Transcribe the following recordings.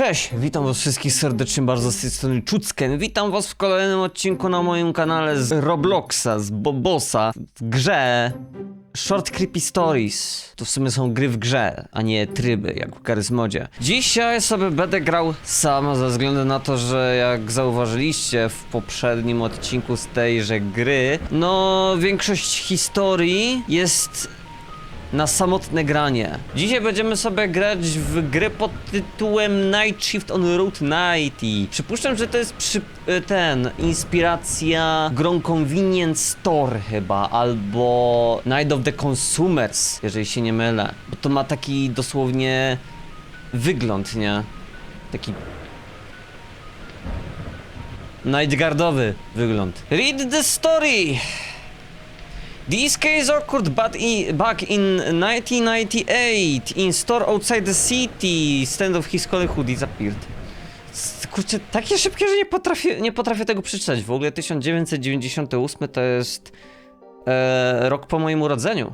Cześć, witam was wszystkich serdecznie bardzo z tej strony Czucken. Witam was w kolejnym odcinku na moim kanale z Robloxa, z Bobosa, w grze Short Creepy Stories. To w sumie są gry w grze, a nie tryby, jak w Garysmodzie. Dzisiaj sobie będę grał sam, ze względu na to, że jak zauważyliście w poprzednim odcinku z tejże gry, no większość historii jest na samotne granie. Dzisiaj będziemy sobie grać w grę pod tytułem Night Shift on Route 90. Przypuszczam, że to jest przy, e, ten, inspiracja grą Convenience Store chyba, albo Night of the Consumers, jeżeli się nie mylę. Bo to ma taki dosłownie wygląd, nie? Taki Nightguardowy wygląd. Read the story! This case occurred but in, back in 1998 in store outside the city. Stand of his colleague who disappeared. Kurczę, takie szybkie, że nie potrafię, nie potrafię tego przeczytać. W ogóle 1998 to jest e, rok po moim urodzeniu.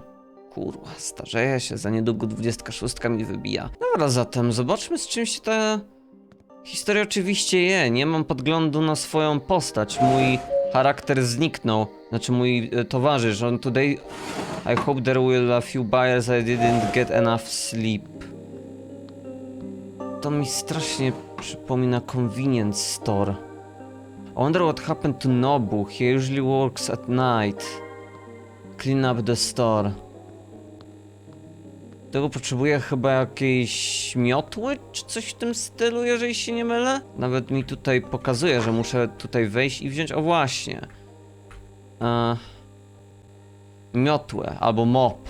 Kurwa, starzeję się, za niedługo 26 mi wybija. Dobra, zatem zobaczmy z czym się ta historia oczywiście je. Nie mam podglądu na swoją postać. Mój charakter zniknął. Znaczy mój e, towarzysz. On today I hope there will a few buyers I didn't get enough sleep. To mi strasznie przypomina convenience store. I wonder what happened to Nobu. He usually works at night. Clean up the store. Tego potrzebuję chyba jakiejś miotły, czy coś w tym stylu, jeżeli się nie mylę? Nawet mi tutaj pokazuje, że muszę tutaj wejść i wziąć, o właśnie. E, miotłę, albo mop.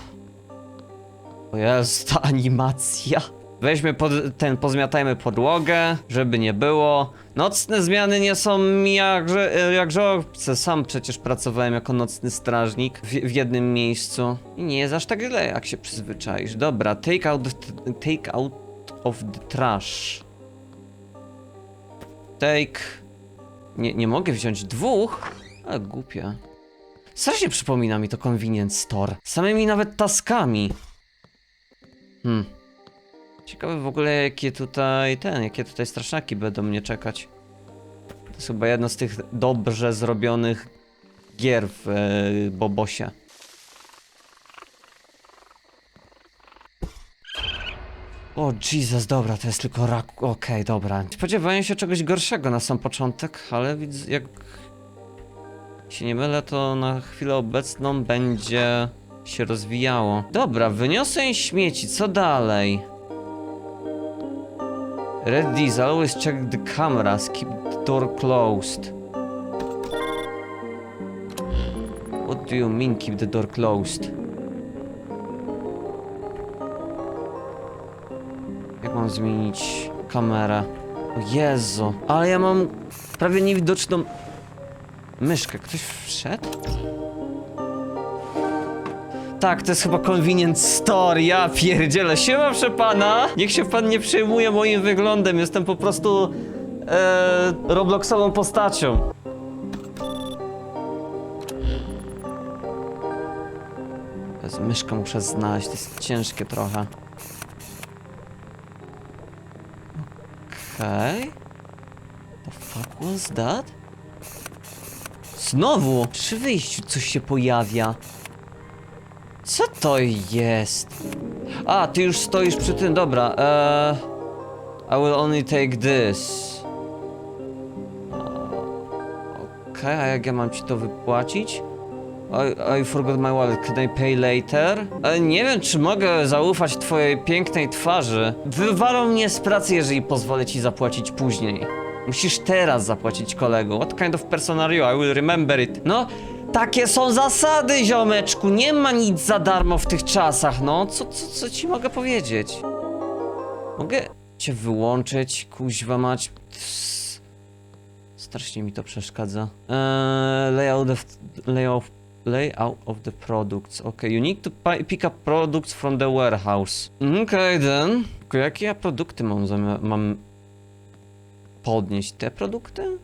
O jest ta animacja. Weźmy pod, ten, pozmiatajmy podłogę, żeby nie było. Nocne zmiany nie są mi jakże, jakże obce. Sam przecież pracowałem jako nocny strażnik w, w jednym miejscu. I nie jest aż tak źle, jak się przyzwyczaisz. Dobra, take out, take out of the trash. Take... Nie, nie mogę wziąć dwóch? Ale głupie. Strasznie przypomina mi to convenience store. Samymi nawet taskami. Hmm. Ciekawe w ogóle jakie tutaj ten, jakie tutaj straszaki będą mnie czekać. To jest chyba jedno z tych dobrze zrobionych gier w e, Bobosie. O Jesus, dobra, to jest tylko rak. Okej, dobra. Spodziewałem się czegoś gorszego na sam początek, ale widzę, jak się nie mylę, to na chwilę obecną będzie się rozwijało. Dobra, wyniosę śmieci, co dalej? Red Diesel, always check the cameras, keep the door closed. What do you mean keep the door closed? Jak mam zmienić kamerę? O Jezu, ale ja mam prawie niewidoczną myszkę. Ktoś wszedł? Tak, to jest chyba convenience store, ja pierdzielę. Siema, pana! Niech się pan nie przejmuje moim wyglądem, jestem po prostu... E, Robloxową postacią. Bez myszkę muszę znaleźć, to jest ciężkie trochę. Okej. Okay. The fuck was that? Znowu! Przy wyjściu coś się pojawia. Co to jest? A, ty już stoisz przy tym, dobra. Eee, I will only take this. Okej, a jak ja mam ci to wypłacić? I, I forgot my wallet, can I pay later? Ale nie wiem, czy mogę zaufać twojej pięknej twarzy. Wywalą mnie z pracy, jeżeli pozwolę ci zapłacić później. Musisz teraz zapłacić kolego. What kind of person are you? I will remember it. No, takie są zasady, ziomeczku. Nie ma nic za darmo w tych czasach, no. Co, co, co ci mogę powiedzieć? Mogę cię wyłączyć, kuźwa mać. Strasznie mi to przeszkadza. Eee, layout of, layout, layout of the products. Okay, you need to pi- pick up products from the warehouse. Okay then. Jakie ja produkty mam zamiar, mam podnieść? Te produkty?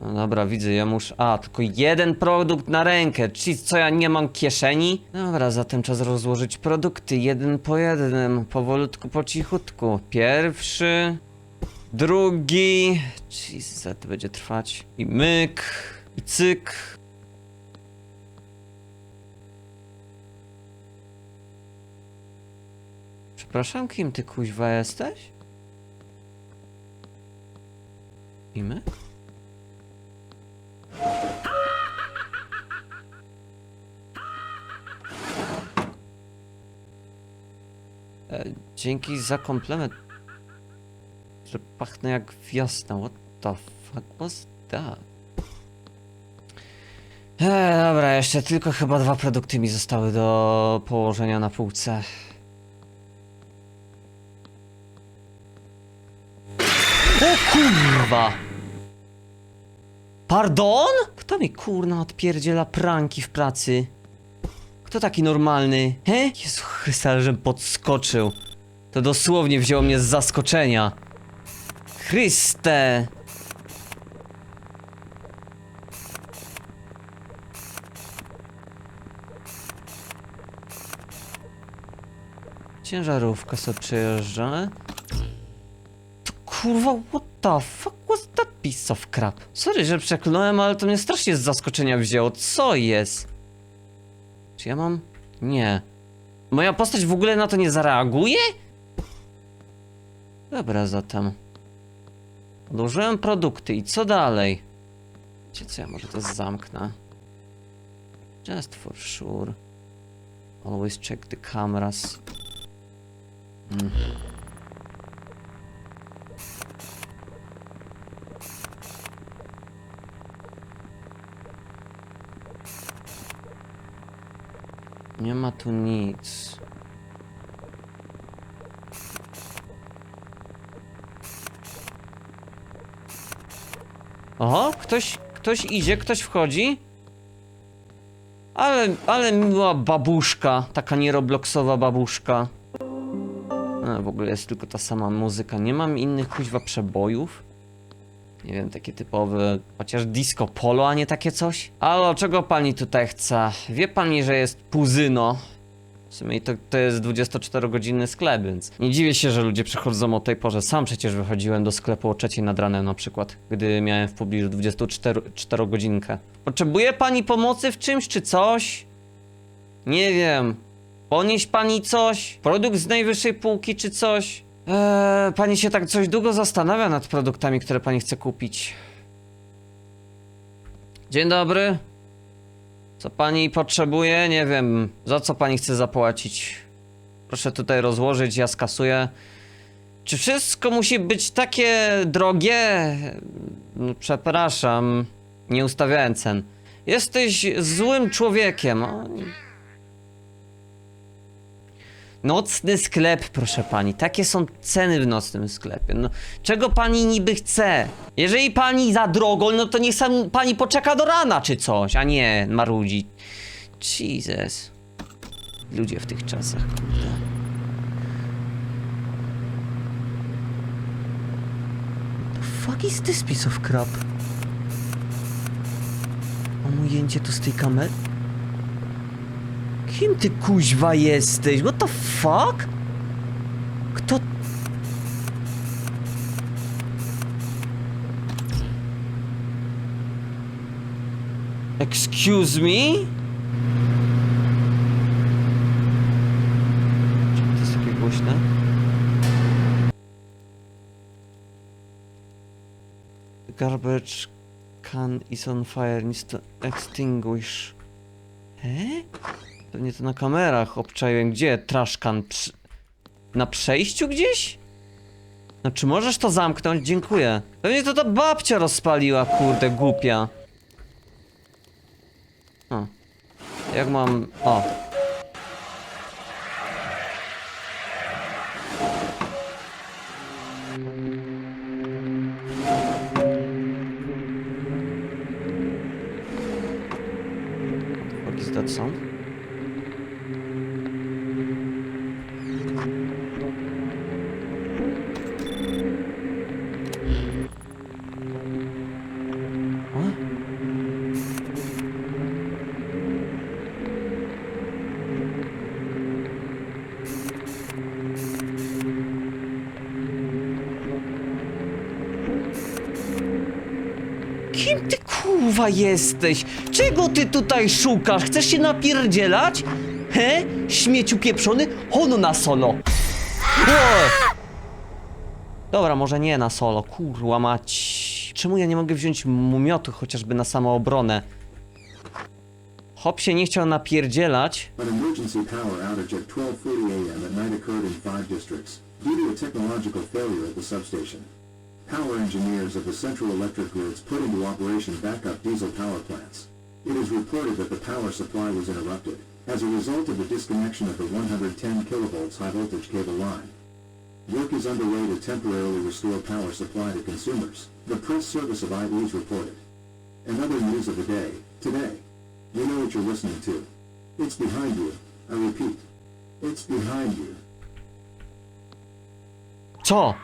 No dobra, widzę, ja muszę... A, tylko jeden produkt na rękę, czyli co, ja nie mam kieszeni? Dobra, zatem czas rozłożyć produkty, jeden po jednym, powolutku, po cichutku. Pierwszy... Drugi... Jesus, to będzie trwać. I myk... I cyk... Przepraszam, kim ty kuźwa jesteś? E, dzięki za komplement. Że pachnę jak wiosna. What the fuck was that? E, dobra, jeszcze tylko chyba dwa produkty mi zostały do położenia na półce. O kurwa! Pardon? Kto mi kurna odpierdziela pranki w pracy? Kto taki normalny? He? Jezu Chryste, ale żem podskoczył. To dosłownie wzięło mnie z zaskoczenia. Chryste! Ciężarówka sobie przejeżdża. Kurwa, what the fuck was that piece of crap? Sorry, że przekląłem, ale to mnie strasznie z zaskoczenia wzięło. Co jest? Czy ja mam... Nie. Moja postać w ogóle na to nie zareaguje? Dobra, zatem. Odłożyłem produkty i co dalej? Wiecie co, ja może to zamknę. Just for sure. Always check the cameras. Mm. Nie ma tu nic. Oho, ktoś, ktoś idzie, ktoś wchodzi. Ale, ale miła babuszka, taka nierobloxowa babuszka. A, w ogóle jest tylko ta sama muzyka. Nie mam innych kuźwa przebojów. Nie wiem, takie typowe, chociaż disco polo, a nie takie coś? Alo, czego pani tutaj chce? Wie pani, że jest puzyno? W sumie to, to jest 24-godzinny sklep, więc nie dziwię się, że ludzie przychodzą o tej porze. Sam przecież wychodziłem do sklepu o trzeciej nad ranem na przykład, gdy miałem w pobliżu 24-godzinkę. Potrzebuje pani pomocy w czymś czy coś? Nie wiem. Ponieść pani coś? Produkt z najwyższej półki czy coś? Eee, pani się tak coś długo zastanawia nad produktami, które pani chce kupić. Dzień dobry. Co pani potrzebuje? Nie wiem. Za co pani chce zapłacić? Proszę tutaj rozłożyć, ja skasuję. Czy wszystko musi być takie drogie? No, przepraszam. Nie ustawiałem cen. Jesteś złym człowiekiem. O, Nocny sklep, proszę pani. Takie są ceny w nocnym sklepie. No, czego pani niby chce? Jeżeli pani za drogo, no to niech sam pani poczeka do rana czy coś, a nie marudzi. Jesus. Ludzie w tych czasach, kurde. Fuck is this piece of crap? Omujęcie to z tej kamery? Kim ty kuźwa jesteś? What the fuck? Kto... Excuse me? To jest garbage can is on fire, needs to extinguish. E? Pewnie to na kamerach obczaiłem. Gdzie traszkan? Przy... Na przejściu gdzieś? No czy możesz to zamknąć? Dziękuję. Pewnie to ta babcia rozpaliła, kurde, głupia. O. Jak mam... O. What is? Jesteś? Czego ty tutaj szukasz? Chcesz się napierdzielać? He? Śmieciu pieprzony? Hono na solo. O! Dobra, może nie na solo, kurwa mać. Czemu ja nie mogę wziąć mumiotu chociażby na samoobronę? Hop się nie chciał napierdzielać. An emergency power outage at 12:40 a.m. at night occurred in five districts due to a technological failure at the substation. Power engineers of the Central Electric Grids put into operation backup diesel power plants. It is reported that the power supply was interrupted as a result of the disconnection of the 110 kilovolts high voltage cable line. Work is underway to temporarily restore power supply to consumers. The press service of IE's reported. And other news of the day, today. You know what you're listening to. It's behind you. I repeat. It's behind you. Co?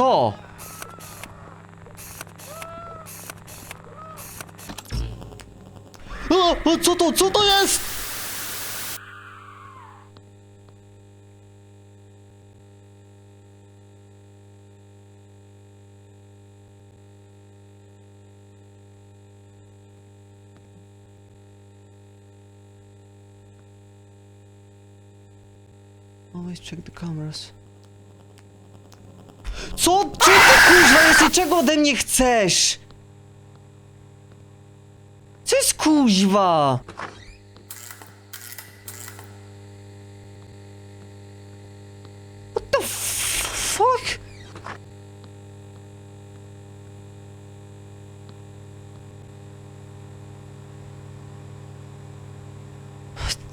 Co? O, co to, co to jest? Always check the cameras. Co? Czy ty kuźwa jesteś? Czego ode mnie chcesz? Co jest kuźwa? What the f- fuck?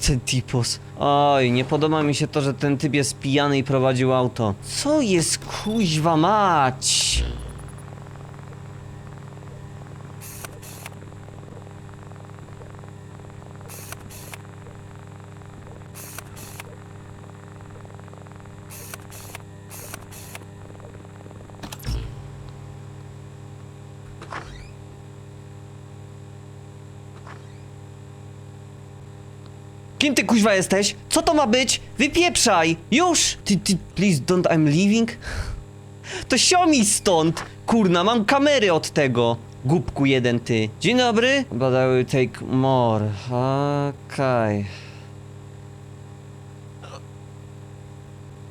Ten typus. Oj, nie podoba mi się to, że ten typ jest pijany i prowadził auto. Co jest kuźwa mać? Kim ty kuźwa jesteś? Co to ma być? Wypieprzaj! Już! Ty, ty, please don't I'm leaving? To siomi stąd! Kurna, mam kamery od tego! Głupku jeden ty. Dzień dobry. But I will take more. Okej.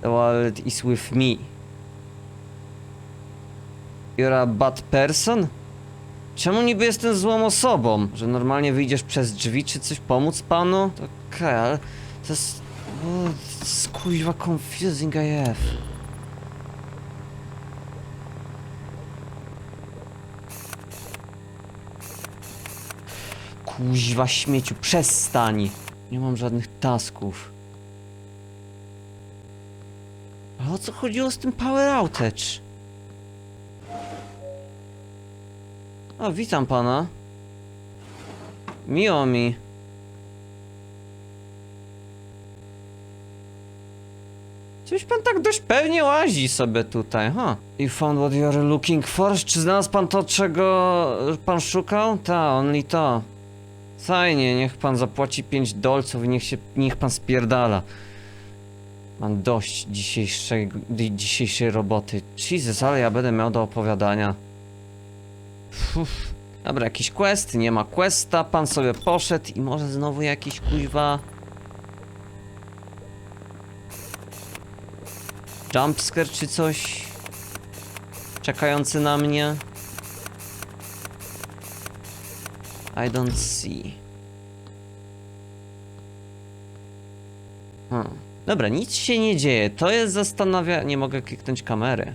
The wallet is with me. You're a bad person? Czemu niby jestem złą osobą? Że normalnie wyjdziesz przez drzwi, czy coś pomóc panu? To Okej, ale to jest... O, to jest kuźwa confusing AF. Kuźwa śmieciu, przestań! Nie mam żadnych tasków. Ale o co chodziło z tym power outage? O, witam pana. Miło mi. Coś pan tak dość pewnie łazi sobie tutaj, ha? You found what you're looking for? Czy znalazł pan to, czego pan szukał? Ta, only to. Fajnie, niech pan zapłaci 5 dolców i niech się, niech pan spierdala. Mam dość dzisiejszej, dzisiejszej roboty. Jesus, ale ja będę miał do opowiadania. Uff. Dobra, jakiś quest, nie ma questa, pan sobie poszedł i może znowu jakiś kuźwa... Jumpscare czy coś? Czekający na mnie? I don't see. Hmm. Dobra, nic się nie dzieje. To jest zastanawia... Nie mogę kliknąć kamery.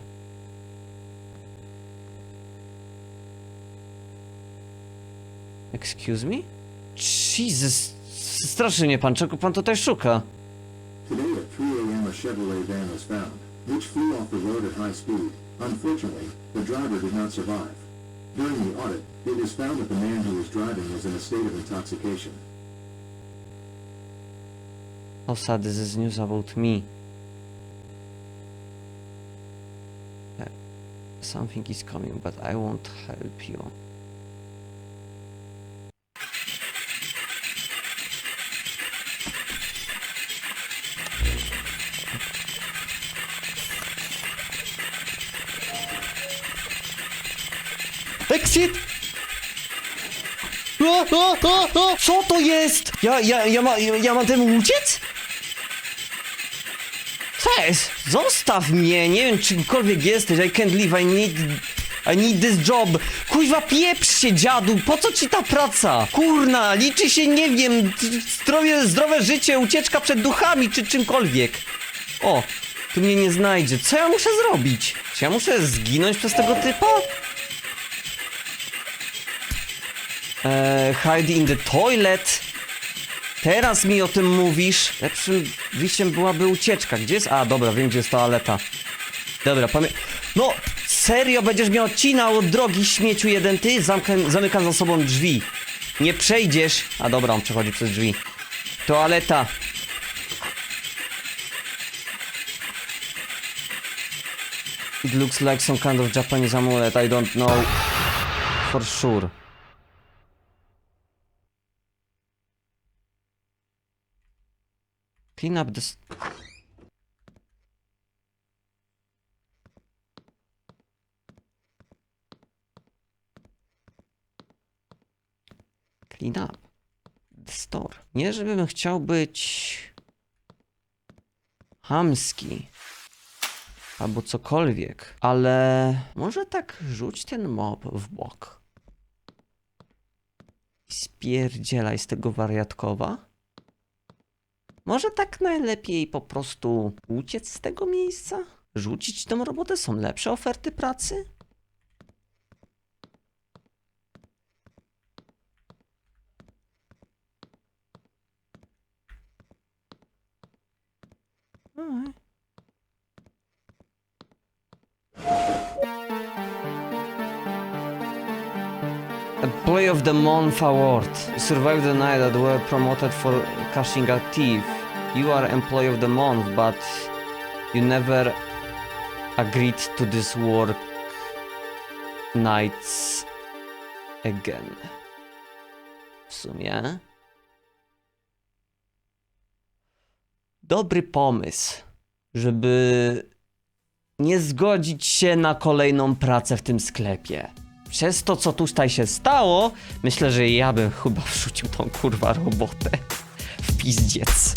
Excuse me? Jesus, straszy mnie pan, czego pan tutaj szuka? Today at 3 a.m. a Chevrolet van was found, which flew off the road at high speed. Unfortunately, the driver did not survive. During the audit, it was found that the man who was driving was in a state of intoxication. Sad, this is news about me. Something is coming, but I won't help you. Shit! O, o, o, o! Co to jest? Ja, ja, ja, ma, ja, ja mam temu uciec? Jest? Zostaw mnie, nie wiem czymkolwiek jesteś, I can't leave, I need... I need this job. Kuźwa, pieprz się, dziadu, po co ci ta praca? Kurna, liczy się, nie wiem, zdrowie, zdrowe życie, ucieczka przed duchami, czy czymkolwiek. O, tu mnie nie znajdzie. Co ja muszę zrobić? Czy ja muszę zginąć przez tego typa? Eee, hide in the toilet. Teraz mi o tym mówisz. Lepszym wyjściem byłaby ucieczka. Gdzie jest? A, dobra, wiem gdzie jest toaleta. Dobra, pamię... No, serio będziesz mnie odcinał od drogi śmieciu jeden ty? Zamkam, zamykam za sobą drzwi. Nie przejdziesz. A dobra, on przechodzi przez drzwi. Toaleta. It looks like some kind of Japanese amulet. I don't know for sure. Clean up. Clean up the store. Nie, żebym chciał być hamski albo cokolwiek, ale może tak rzuć ten mob w bok. Spierdzielaj z tego wariatkowa. Może tak najlepiej po prostu uciec z tego miejsca? Rzucić tą robotę? Są lepsze oferty pracy? Alright. Employee of the Month Award. You survived the night that were promoted for cashing a thief. You are Employee of the Month, but you never agreed to this work nights again. W sumie. Dobry pomysł, żeby nie zgodzić się na kolejną pracę w tym sklepie. Przez to, co tutaj się stało, myślę, że ja bym chyba wrzucił tą kurwa robotę w pizdziec.